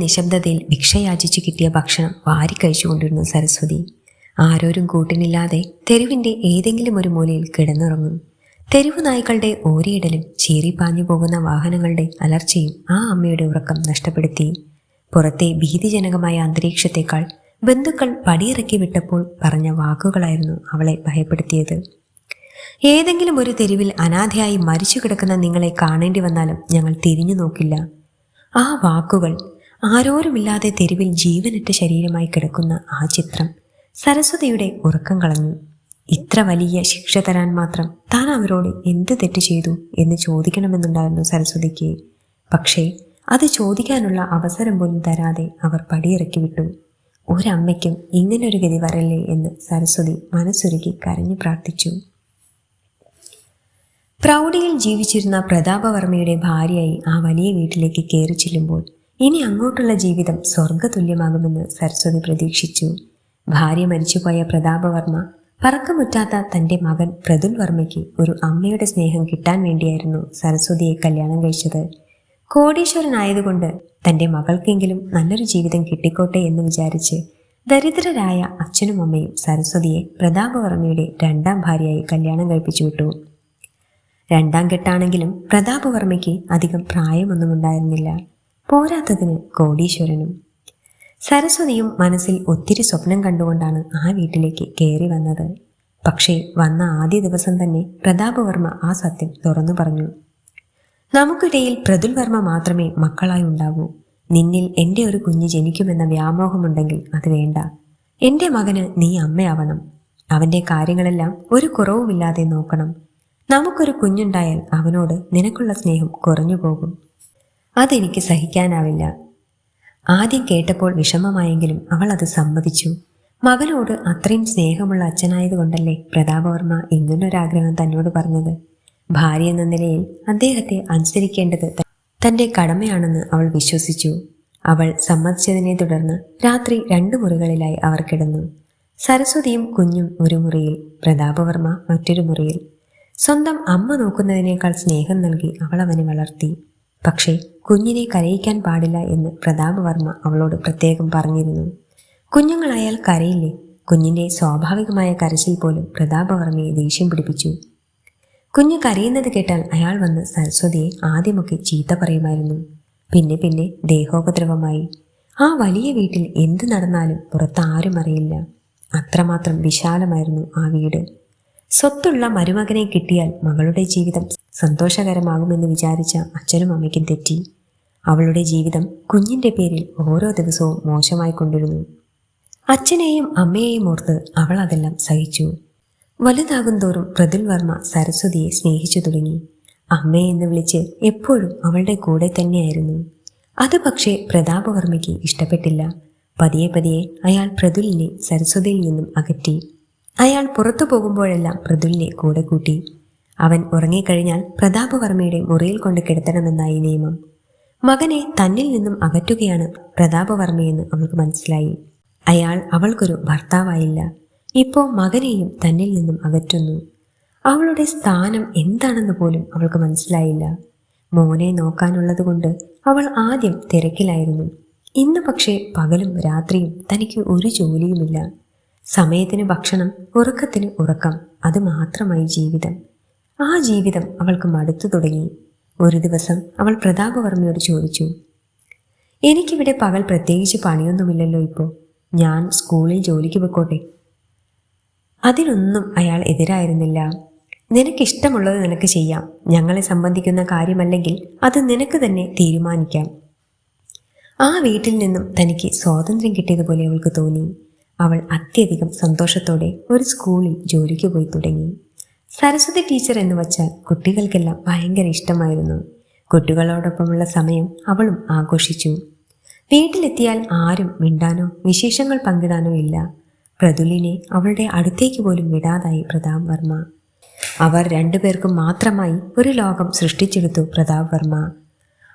നിശബ്ദതയിൽ ഭിക്ഷയാചിച്ചു കിട്ടിയ ഭക്ഷണം വാരിക്കഴിച്ചുകൊണ്ടിരുന്നു സരസ്വതി. ആരോരും കൂട്ടിനില്ലാതെ തെരുവിന്റെ ഏതെങ്കിലും ഒരു മൂലയിൽ കിടന്നുറങ്ങും. തെരുവു നായ്ക്കളുടെ ഓരിയിടലും ചീറിപ്പാഞ്ഞു പോകുന്ന വാഹനങ്ങളുടെ അലർച്ചയും ആ അമ്മയുടെ ഉറക്കം നഷ്ടപ്പെടുത്തി. പുറത്തെ ഭീതിജനകമായ അന്തരീക്ഷത്തെക്കാൾ ബന്ധുക്കൾ പടിയിറക്കി വിട്ടപ്പോൾ പറഞ്ഞ വാക്കുകളായിരുന്നു അവളെ ഭയപ്പെടുത്തിയത്. ഏതെങ്കിലും ഒരു തെരുവിൽ അനാഥയായി മരിച്ചു കിടക്കുന്ന നിങ്ങളെ കാണേണ്ടി വന്നാലും ഞങ്ങൾ തിരിഞ്ഞു നോക്കില്ല. ആ വാക്കുകൾ ആരോരുമില്ലാതെ തെരുവിൽ ജീവനറ്റ ശരീരമായി കിടക്കുന്ന ആ ചിത്രം സരസ്വതിയുടെ ഉറക്കം കളഞ്ഞു. ഇത്ര വലിയ ശിക്ഷ തരാൻ മാത്രം താൻ അവരോട് എന്ത് തെറ്റ് ചെയ്തു എന്ന് ചോദിക്കണമെന്നുണ്ടായിരുന്നു സരസ്വതിക്ക്. പക്ഷേ അത് ചോദിക്കാനുള്ള അവസരം പോലും തരാതെ അവർ പടിയിറക്കി വിട്ടു. ഒരമ്മയ്ക്കും ഇങ്ങനൊരു ഗതി വരല്ലേ? എന്ന് സരസ്വതി മനസ്സുരുകി കരഞ്ഞു പ്രാർത്ഥിച്ചു. പ്രൗഢിയിൽ ജീവിച്ചിരുന്ന പ്രതാപവർമ്മയുടെ ഭാര്യയായി ആ വലിയ വീട്ടിലേക്ക് കയറി ചെല്ലുമ്പോൾ ഇനി അങ്ങോട്ടുള്ള ജീവിതം സ്വർഗതുല്യമാകുമെന്ന് സരസ്വതി പ്രതീക്ഷിച്ചു. ഭാര്യ മരിച്ചുപോയ പ്രതാപവർമ്മ പറക്കമുറ്റാത്ത തന്റെ മകൻ പ്രതുൽ വർമ്മയ്ക്ക് ഒരു അമ്മയുടെ സ്നേഹം കിട്ടാൻ വേണ്ടിയായിരുന്നു സരസ്വതിയെ കല്യാണം കഴിച്ചത്. കോടീശ്വരനായതുകൊണ്ട് തന്റെ മകൾക്കെങ്കിലും നല്ലൊരു ജീവിതം കിട്ടിക്കോട്ടെ എന്ന് വിചാരിച്ച് ദരിദ്രരായ അച്ഛനും അമ്മയും സരസ്വതിയെ പ്രതാപവർമ്മയുടെ രണ്ടാം ഭാര്യയായി കല്യാണം കഴിപ്പിച്ചു വിട്ടു. രണ്ടാം കെട്ടാണെങ്കിലും പ്രതാപവർമ്മയ്ക്ക് അധികം പ്രായമൊന്നും ഉണ്ടായിരുന്നില്ല. പോരാത്തതിന് കോടീശ്വരനും. സരസ്വതിയും മനസ്സിൽ ഒത്തിരി സ്വപ്നം കണ്ടുകൊണ്ടാണ് ആ വീട്ടിലേക്ക് കയറി വന്നത്. പക്ഷേ വന്ന ആദ്യ ദിവസം തന്നെ പ്രതാപവർമ്മ ആ സത്യം തുറന്നു പറഞ്ഞു. നമുക്കിടയിൽ പ്രതുൽ വർമ്മ മാത്രമേ മക്കളായി ഉണ്ടാകൂ നിന്നിൽ എന്റെ ഒരു കുഞ്ഞ് ജനിക്കുമെന്ന വ്യാമോഹമുണ്ടെങ്കിൽ അത് വേണ്ട. എന്റെ മകന് നീ അമ്മയാവണം. അവന്റെ കാര്യങ്ങളെല്ലാം ഒരു കുറവുമില്ലാതെ നോക്കണം. നമുക്കൊരു കുഞ്ഞുണ്ടായാൽ അവനോട് നിനക്കുള്ള സ്നേഹം കുറഞ്ഞു പോകും. അതെനിക്ക് സഹിക്കാനാവില്ല. ആദ്യം കേട്ടപ്പോൾ വിഷമമായെങ്കിലും അവൾ അത് സമ്മതിച്ചു. മകനോട് അത്രയും സ്നേഹമുള്ള അച്ഛനായതുകൊണ്ടല്ലേ പ്രതാപവർമ്മ ഇങ്ങനൊരാഗ്രഹം തന്നോട് പറഞ്ഞത്? ഭാര്യ എന്ന നിലയിൽ അദ്ദേഹത്തെ അനുസരിക്കേണ്ടത് തന്റെ കടമയാണെന്ന് അവൾ വിശ്വസിച്ചു. അവൾ സമ്മതിച്ചതിനെ തുടർന്ന് രാത്രി രണ്ടു മുറികളിലായി അവർ കിടന്നു. സരസ്വതിയും കുഞ്ഞും ഒരു മുറിയിൽ പ്രതാപവർമ്മ മറ്റൊരു മുറിയിൽ. സ്വന്തം അമ്മ നോക്കുന്നതിനേക്കാൾ സ്നേഹം നൽകി അവൾ അവനെ വളർത്തി. പക്ഷേ കുഞ്ഞിനെ കരയിക്കാൻ പാടില്ല എന്ന് പ്രതാപവർമ്മ അവളോട് പ്രത്യേകം പറഞ്ഞിരുന്നു. കുഞ്ഞുങ്ങളായാൽ കരയില്ലേ? കുഞ്ഞിന്റെ സ്വാഭാവികമായ കരച്ചിൽ പോലും പ്രതാപവർമ്മയെ ദേഷ്യം പിടിപ്പിച്ചു. കുഞ്ഞ് കരയുന്നത് കേട്ടാൽ അയാൾ വന്ന് സരസ്വതിയെ ആദ്യമൊക്കെ ചീത്ത പറയുമായിരുന്നു. പിന്നെ പിന്നെ ദേഹോപദ്രവമായി. ആ വലിയ വീട്ടിൽ എന്ത് നടന്നാലും പുറത്താരും അറിയില്ല. അത്രമാത്രം വിശാലമായിരുന്നു ആ വീട്. സ്വത്തുള്ള മരുമകനെ കിട്ടിയാൽ മകളുടെ ജീവിതം സന്തോഷകരമാകുമെന്ന് വിചാരിച്ച അച്ഛനും അമ്മയ്ക്കും തെറ്റി. അവളുടെ ജീവിതം കുഞ്ഞിന്റെ പേരിൽ ഓരോ ദിവസവും മോശമായി കൊണ്ടിരുന്നു. അച്ഛനെയും അമ്മയെയും ഓർത്ത് അവൾ അതെല്ലാം സഹിച്ചു. വലുതാകും തോറും പ്രതുൽ വർമ്മ സരസ്വതിയെ സ്നേഹിച്ചു തുടങ്ങി. അമ്മയെന്ന് വിളിച്ച് എപ്പോഴും അവളുടെ കൂടെ തന്നെയായിരുന്നു. അത് പക്ഷേ പ്രതാപവർമ്മയ്ക്ക് ഇഷ്ടപ്പെട്ടില്ല. പതിയെ പതിയെ അയാൾ പ്രതുലിനെ സരസ്വതിയിൽ നിന്നും അകറ്റി. അയാൾ പുറത്തു പോകുമ്പോഴെല്ലാം പ്രതുലിനെ കൂടെ കൂട്ടി. അവൻ ഉറങ്ങിക്കഴിഞ്ഞാൽ പ്രതാപവർമ്മയുടെ മുറിയിൽ കൊണ്ട് കിടത്തണമെന്നായി നിയമം. മകനെ തന്നിൽ നിന്നും അകറ്റുകയാണ് പ്രതാപവർമ്മയെന്ന് അവൾക്ക് മനസ്സിലായി. അയാൾ അവൾക്കൊരു ഭർത്താവായില്ല. ഇപ്പോ മകനെയും തന്നിൽ നിന്നും അകറ്റുന്നു. അവളുടെ സ്ഥാനം എന്താണെന്ന് പോലും അവൾക്ക് മനസ്സിലായില്ല. മോനെ നോക്കാനുള്ളത് കൊണ്ട് അവൾ ആദ്യം തിരക്കിലായിരുന്നു. ഇന്ന് പക്ഷേ പകലും രാത്രിയും തനിക്ക് ഒരു ജോലിയുമില്ല. സമയത്തിന് ഭക്ഷണം ഉറക്കത്തിന് ഉറക്കം അത് മാത്രമായി ജീവിതം. ആ ജീവിതം അവൾക്ക് മടുത്തു തുടങ്ങി. ഒരു ദിവസം അവൾ പ്രതാപവർമ്മയോട് ചോദിച്ചു എനിക്കിവിടെ പകൽ പ്രത്യേകിച്ച് പണിയൊന്നുമില്ലല്ലോ ഇപ്പോൾ ഞാൻ സ്കൂളിൽ ജോലിക്ക് പൊയ്ക്കോട്ടെ അതിനൊന്നും അയാൾ എതിരായിരുന്നില്ല. നിനക്കിഷ്ടമുള്ളത് നിനക്ക് ചെയ്യാം. ഞങ്ങളെ സംബന്ധിക്കുന്ന കാര്യമല്ലെങ്കിൽ അത് നിനക്ക് തന്നെ തീരുമാനിക്കാം. ആ വീട്ടിൽ നിന്നും തനിക്ക് സ്വാതന്ത്ര്യം കിട്ടിയതുപോലെ അവൾക്ക് തോന്നി. അവൾ അത്യധികം സന്തോഷത്തോടെ ഒരു സ്കൂളിൽ ജോലിക്ക് പോയി തുടങ്ങി. സരസ്വതി ടീച്ചർ എന്ന് വച്ചാൽ കുട്ടികൾക്കെല്ലാം ഭയങ്കര ഇഷ്ടമായിരുന്നു. കുട്ടികളോടൊപ്പമുള്ള സമയം അവളും ആഘോഷിച്ചു. വീട്ടിലെത്തിയാൽ ആരും മിണ്ടാനോ വിശേഷങ്ങൾ പങ്കിടാനോ ഇല്ല. പ്രതുലിനെ അവളുടെ അടുത്തേക്ക് പോലും വിടാതായി പ്രതാപ് വർമ്മ. അവർ രണ്ടുപേർക്കും മാത്രമായി ഒരു ലോകം സൃഷ്ടിച്ചെടുത്തു പ്രതാപ് വർമ്മ.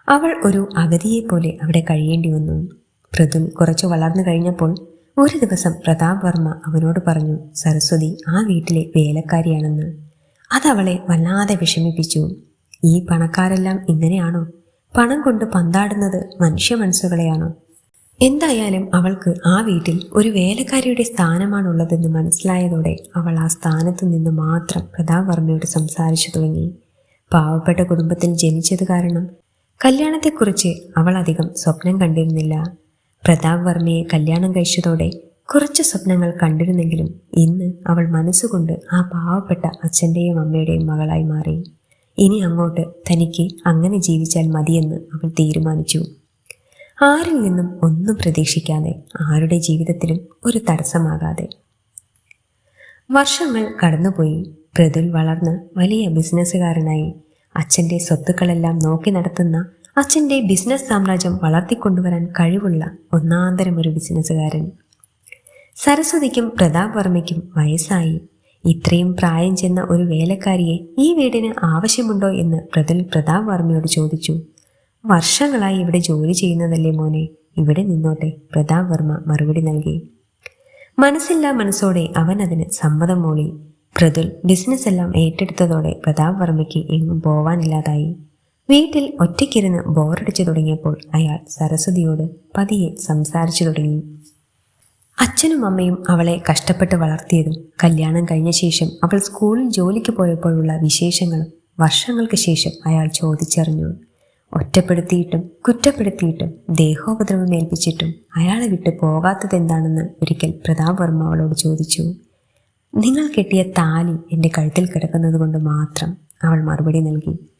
അവൾ ഒരു അഗതിയെപ്പോലെ അവിടെ കഴിയേണ്ടി വന്നു. പ്രതുൽ കുറച്ചു വളർന്നു കഴിഞ്ഞപ്പോൾ ഒരു ദിവസം പ്രതാപ് വർമ്മ അവനോട് പറഞ്ഞു സരസ്വതി ആ വീട്ടിലെ വേലക്കാരിയാണെന്ന്. അതവളെ വല്ലാതെ വിഷമിപ്പിച്ചു. ഈ പണക്കാരെല്ലാം ഇങ്ങനെയാണോ? പണം കൊണ്ട് പന്താടുന്നത് മനുഷ്യ മനസ്സുകളെയാണോ? എന്തായാലും അവൾക്ക് ആ വീട്ടിൽ ഒരു വേലക്കാരിയുടെ സ്ഥാനമാണുള്ളതെന്ന് മനസ്സിലായതോടെ അവൾ ആ സ്ഥാനത്ത് നിന്ന് മാത്രം പ്രതാപ് വർമ്മയോട് സംസാരിച്ചു തുടങ്ങി. പാവപ്പെട്ട കുടുംബത്തിൽ ജനിച്ചത് കാരണം കല്യാണത്തെക്കുറിച്ച് അവൾ അധികം സ്വപ്നം കണ്ടിരുന്നില്ല. പ്രതാപ് വർമ്മയെ കല്യാണം കഴിച്ചതോടെ കുറച്ച് സ്വപ്നങ്ങൾ കണ്ടിരുന്നെങ്കിലും ഇന്ന് അവൾ മനസ്സുകൊണ്ട് ആ പാവപ്പെട്ട അച്ഛന്റെയും അമ്മയുടെയും മകളായി മാറി. ഇനി അങ്ങോട്ട് തനിക്ക് അങ്ങനെ ജീവിച്ചാൽ മതിയെന്ന് അവൾ തീരുമാനിച്ചു. ആരിൽ നിന്നും ഒന്നും പ്രതീക്ഷിക്കാതെ ആരുടെ ജീവിതത്തിലും ഒരു തടസ്സമാകാതെ. വർഷങ്ങൾ കടന്നുപോയി. പ്രതുൽ വളർന്ന് വലിയ ബിസിനസ്സുകാരനായി. അച്ഛന്റെ സ്വത്തുക്കളെല്ലാം നോക്കി നടത്തുന്ന അച്ഛന്റെ ബിസിനസ് സാമ്രാജ്യം വളർത്തിക്കൊണ്ടുവരാൻ കഴിവുള്ള ഒന്നാന്തരം ഒരു ബിസിനസ്സുകാരൻ. സരസ്വതിക്കും പ്രതാപ് വർമ്മയ്ക്കും വയസ്സായി. ഇത്രയും പ്രായം ചെന്ന ഒരു വേലക്കാരിയെ ഈ വീടിന് ആവശ്യമുണ്ടോ എന്ന് പ്രതുൽ പ്രതാപ് വർമ്മയോട് ചോദിച്ചു. വർഷങ്ങളായി ഇവിടെ ജോലി ചെയ്യുന്നതല്ലേ മോനെ? ഇവിടെ നിന്നോട്ടെ പ്രതാപ് വർമ്മ മറുപടി നൽകി. മനസ്സില്ലാ മനസ്സോടെ അവൻ അതിന് സമ്മതം മൂളി. പ്രതുൽ ബിസിനസ് എല്ലാം ഏറ്റെടുത്തതോടെ പ്രതാപ് വർമ്മയ്ക്ക് എങ്ങും പോവാനില്ലാതായി. വീട്ടിൽ ഒറ്റയ്ക്കിരുന്ന് ബോറടിച്ചു തുടങ്ങിയപ്പോൾ അയാൾ സരസ്വതിയോട് പതിയെ സംസാരിച്ചു തുടങ്ങി. അച്ഛനും അമ്മയും അവളെ കഷ്ടപ്പെട്ട് വളർത്തിയതും കല്യാണം കഴിഞ്ഞ ശേഷം അവൾ സ്കൂളിൽ ജോലിക്ക് പോയപ്പോഴുള്ള വിശേഷങ്ങളും വർഷങ്ങൾക്ക് ശേഷം അയാൾ ചോദിച്ചറിഞ്ഞു. ഒറ്റപ്പെടുത്തിയിട്ടും കുറ്റപ്പെടുത്തിയിട്ടും ദേഹോപദ്രവം ഏൽപ്പിച്ചിട്ടും അയാളെ വിട്ട് പോകാത്തതെന്താണെന്ന് ഒരിക്കൽ പ്രതാപ് വർമ്മ അവളോട് ചോദിച്ചു. നിങ്ങൾ കെട്ടിയ താലി എന്റെ കഴുത്തിൽ കിടക്കുന്നത് കൊണ്ട് മാത്രം അവൾ മറുപടി നൽകി.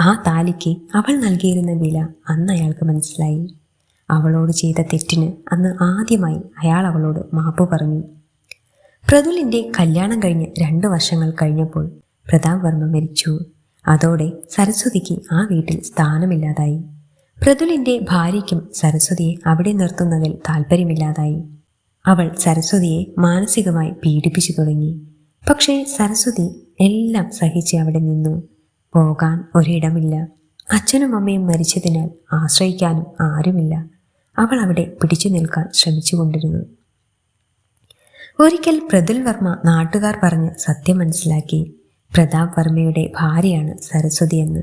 ആ താലിക്ക് അവൾ നൽകിയിരുന്ന വില അന്ന് അയാൾക്ക് മനസ്സിലായി. അവളോട് ചെയ്ത തെറ്റിന് അന്ന് ആദ്യമായി അയാൾ അവളോട് മാപ്പ് പറഞ്ഞു. പ്രതുലിന്റെ കല്യാണം കഴിഞ്ഞ് രണ്ട് വർഷങ്ങൾ കഴിഞ്ഞപ്പോൾ പ്രതാപ് വർമ്മ മരിച്ചു. അതോടെ സരസ്വതിക്ക് ആ വീട്ടിൽ സ്ഥാനമില്ലാതായി. പ്രതുലിന്റെ ഭാര്യയ്ക്കും സരസ്വതിയെ അവിടെ നിർത്തുന്നതിൽ താല്പര്യമില്ലാതായി അവൾ സരസ്വതിയെ മാനസികമായി പീഡിപ്പിച്ചു തുടങ്ങി. പക്ഷേ സരസ്വതി എല്ലാം സഹിച്ച് അവിടെ നിന്നു. പോകാൻ ഒരിടമില്ല. അച്ഛനും അമ്മയും മരിച്ചതിനാൽ ആശ്രയിക്കാനും ആരുമില്ല. അവൾ അവിടെ പിടിച്ചു നിൽക്കാൻ ശ്രമിച്ചുകൊണ്ടിരുന്നു. ഒരിക്കൽ പ്രതുൽ വർമ്മ നാട്ടുകാർ പറഞ്ഞ് സത്യം മനസ്സിലാക്കി. പ്രതാപ് വർമ്മയുടെ ഭാര്യയാണ് സരസ്വതി എന്ന്.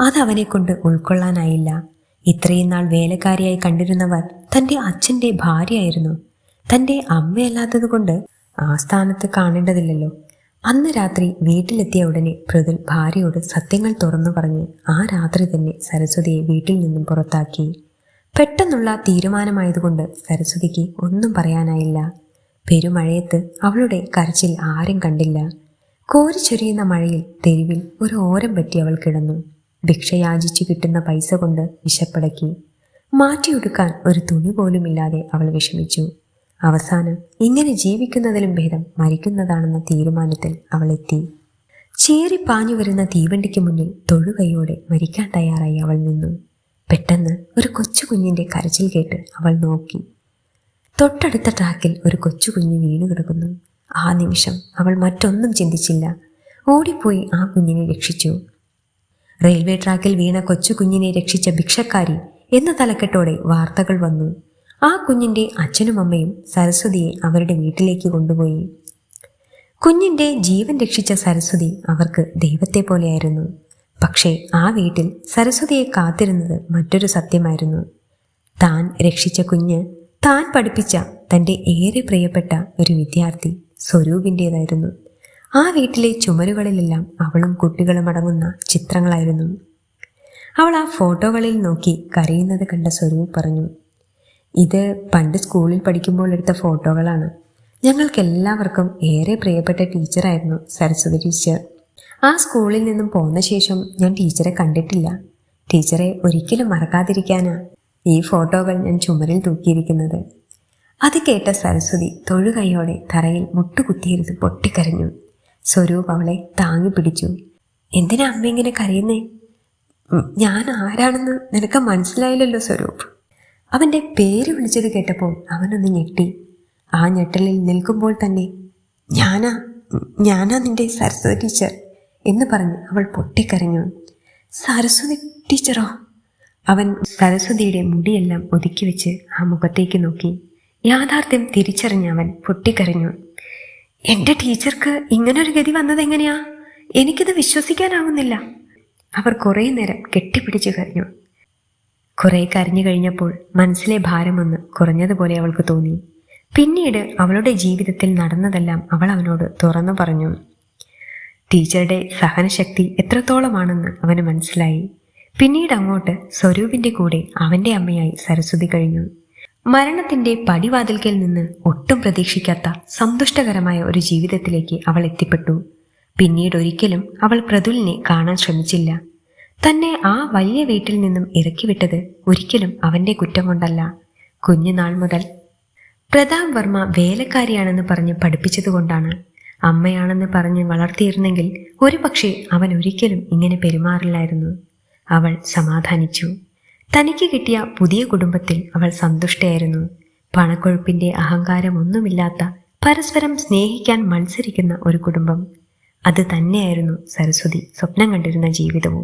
അതവനെ കൊണ്ട് ഉൾക്കൊള്ളാനായില്ല. ഇത്രയും നാൾ വേലക്കാരിയായി കണ്ടിരുന്നവർ തന്റെ അച്ഛന്റെ ഭാര്യയായിരുന്നു. തന്റെ അമ്മയല്ലാത്തതുകൊണ്ട് ആ സ്ഥാനത്ത് കാണേണ്ടതില്ലല്ലോ. അന്ന് രാത്രി വീട്ടിലെത്തിയ ഉടനെ പ്രതുൽ ഭാര്യയോട് സത്യങ്ങൾ തുറന്നു പറഞ്ഞ് ആ രാത്രി തന്നെ സരസ്വതിയെ വീട്ടിൽ നിന്നും പുറത്താക്കി. പെട്ടെന്നുള്ള തീരുമാനമായതുകൊണ്ട് സരസ്വതിക്ക് ഒന്നും പറയാനായില്ല. പെരുമഴയത്ത് അവളുടെ കരച്ചിൽ ആരും കണ്ടില്ല. കോരിച്ചൊരിയുന്ന മഴയിൽ തെരുവിൽ ഒരു ഓരം പറ്റി അവൾ കിടന്നു. ഭിക്ഷയാചിച്ചു കിട്ടുന്ന പൈസ കൊണ്ട് വിശപ്പടക്കി. മാറ്റിയൊടുക്കാൻ ഒരു തുണി പോലുമില്ലാതെ അവൾ വിഷമിച്ചു. അവസാനം ഇങ്ങനെ ജീവിക്കുന്നതിലും ഭേദം മരിക്കുന്നതാണെന്ന തീരുമാനത്തിൽ അവൾ എത്തി. ചേറി പാഞ്ഞു വരുന്ന തീവണ്ടിക്ക് മുന്നിൽ തൊഴുകൈയോടെ മരിക്കാൻ തയ്യാറായി അവൾ നിന്നു. പെട്ടെന്ന് ഒരു കൊച്ചു കുഞ്ഞിന്റെ കരച്ചിൽ കേട്ട് അവൾ നോക്കി. തൊട്ടടുത്ത ട്രാക്കിൽ ഒരു കൊച്ചു കുഞ്ഞ് വീണു കിടക്കുന്നു. ആ നിമിഷം അവൾ മറ്റൊന്നും ചിന്തിച്ചില്ല. ഓടിപ്പോയി ആ കുഞ്ഞിനെ രക്ഷിച്ചു. റെയിൽവേ ട്രാക്കിൽ വീണ കൊച്ചു കുഞ്ഞിനെ രക്ഷിച്ച ഭിക്ഷക്കാരി എന്ന തലക്കെട്ടോടെ വാർത്തകൾ വന്നു. ആ കുഞ്ഞിന്റെ അച്ഛനും അമ്മയും സരസ്വതിയെ അവരുടെ വീട്ടിലേക്ക് കൊണ്ടുപോയി. കുഞ്ഞിന്റെ ജീവൻ രക്ഷിച്ച സരസ്വതി അവർക്ക് ദൈവത്തെ പോലെയായിരുന്നു. പക്ഷേ ആ വീട്ടിൽ സരസ്വതിയെ കാത്തിരുന്നത് മറ്റൊരു സത്യമായിരുന്നു. താൻ രക്ഷിച്ച കുഞ്ഞ് താൻ പഠിപ്പിച്ച തന്റെ ഏറെ പ്രിയപ്പെട്ട ഒരു വിദ്യാർത്ഥി സ്വരൂപിന്റേതായിരുന്നു ആ വീട്ടിലെ ചുമരുകളിലെല്ലാം അവളും കുട്ടികളും അടങ്ങുന്ന ചിത്രങ്ങളായിരുന്നു. അവൾ ആ ഫോട്ടോകളിൽ നോക്കി കരയുന്നത് കണ്ട സ്വരൂപ് പറഞ്ഞു ഇത് പണ്ട് സ്കൂളിൽ പഠിക്കുമ്പോൾ എടുത്ത ഫോട്ടോകളാണ്. ഞങ്ങൾക്കെല്ലാവർക്കും ഏറെ പ്രിയപ്പെട്ട ടീച്ചറായിരുന്നു സരസ്വതി ടീച്ചർ. ആ സ്കൂളിൽ നിന്നും പോന്ന ശേഷം ഞാൻ ടീച്ചറെ കണ്ടിട്ടില്ല. ടീച്ചറെ ഒരിക്കലും മറക്കാതിരിക്കാനാ ഈ ഫോട്ടോകൾ ഞാൻ ചുമരിൽ തൂക്കിയിരിക്കുന്നത്. അത് കേട്ട സരസ്വതി തൊഴുകൈയോടെ തറയിൽ മുട്ടുകുത്തിയിരുന്ന് പൊട്ടിക്കരഞ്ഞു. സ്വരൂപ് അവളെ താങ്ങി പിടിച്ചു. എന്തിനാ അമ്മ ഇങ്ങനെ കരയുന്നേ? ഞാൻ ആരാണെന്ന് നിനക്ക് മനസ്സിലായില്ലല്ലോ സ്വരൂപ്. അവന്റെ പേര് വിളിച്ചത് കേട്ടപ്പോൾ അവനൊന്ന് ഞെട്ടി. ആ ഞെട്ടലിൽ നിൽക്കുമ്പോൾ തന്നെ ഞാനാ ഞാനാ നിന്റെ സരസ്വതി ടീച്ചർ എന്ന് പറഞ്ഞ് അവൾ പൊട്ടിക്കരഞ്ഞു. സരസ്വതി ടീച്ചറോ? അവൻ സരസ്വതിയുടെ മുടിയെല്ലാം ഒതുക്കി വെച്ച് ആ മുഖത്തേക്ക് നോക്കി. യാഥാർത്ഥ്യം തിരിച്ചറിഞ്ഞ അവൻ പൊട്ടിക്കരഞ്ഞു. എന്റെ ടീച്ചർക്ക് ഇങ്ങനൊരു ഗതി വന്നതെങ്ങനെയാ എനിക്കിത് വിശ്വസിക്കാനാവുന്നില്ല. അവർ കുറേ നേരം കെട്ടിപ്പിടിച്ചു കരഞ്ഞു. കുറെ കരഞ്ഞു കഴിഞ്ഞപ്പോൾ മനസ്സിലെ ഭാരമൊന്ന് കുറഞ്ഞതുപോലെ അവൾക്ക് തോന്നി. പിന്നീട് അവളുടെ ജീവിതത്തിൽ നടന്നതെല്ലാം അവൾ അവനോട് തുറന്നു പറഞ്ഞു. ടീച്ചറുടെ സഹനശക്തി എത്രത്തോളമാണെന്ന് അവന് മനസ്സിലായി. പിന്നീട് അങ്ങോട്ട് സ്വരൂപിന്റെ കൂടെ അവന്റെ അമ്മയായി സരസ്വതി കഴിഞ്ഞു. മരണത്തിന്റെ പടിവാതിൽക്കൽ നിന്ന് ഒട്ടും പ്രതീക്ഷിക്കാത്ത സന്തുഷ്ടകരമായ ഒരു ജീവിതത്തിലേക്ക് അവൾ എത്തിപ്പെട്ടു. പിന്നീട് ഒരിക്കലും അവൾ പ്രതുലിനെ കാണാൻ ശ്രമിച്ചില്ല. തന്നെ ആ വലിയ വീട്ടിൽ നിന്നും ഇറക്കി വിട്ടത് ഒരിക്കലും അവന്റെ കുറ്റം കൊണ്ടല്ല. കുഞ്ഞുനാൾ മുതൽ പ്രതാപ് വർമ്മ വേലക്കാരിയാണെന്ന് പറഞ്ഞ് പഠിപ്പിച്ചതുകൊണ്ടാണ് അമ്മയാണെന്ന് പറഞ്ഞ് വളർത്തിയിരുന്നെങ്കിൽ ഒരുപക്ഷെ അവൻ ഒരിക്കലും ഇങ്ങനെ പെരുമാറില്ലായിരുന്നു. അവൾ സമാധാനിച്ചു. തനിക്ക് കിട്ടിയ പുതിയ കുടുംബത്തിൽ അവൾ സന്തുഷ്ടയായിരുന്നു. പണക്കൊഴുപ്പിന്റെ അഹങ്കാരമൊന്നുമില്ലാത്ത പരസ്പരം സ്നേഹിക്കാൻ മത്സരിക്കുന്ന ഒരു കുടുംബം. അത് തന്നെയായിരുന്നു സരസ്വതി സ്വപ്നം കണ്ടിരുന്ന ജീവിതവും.